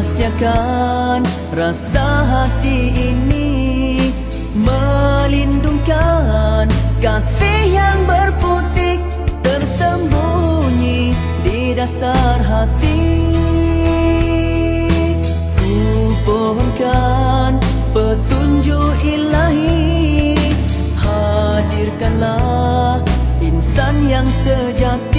rahsiakan rasa hati ini melindungkan kasih yang berputik tersembunyi di dasar hati. Kupohonkan petunjuk ilahi hadirkanlah insan yang sejati.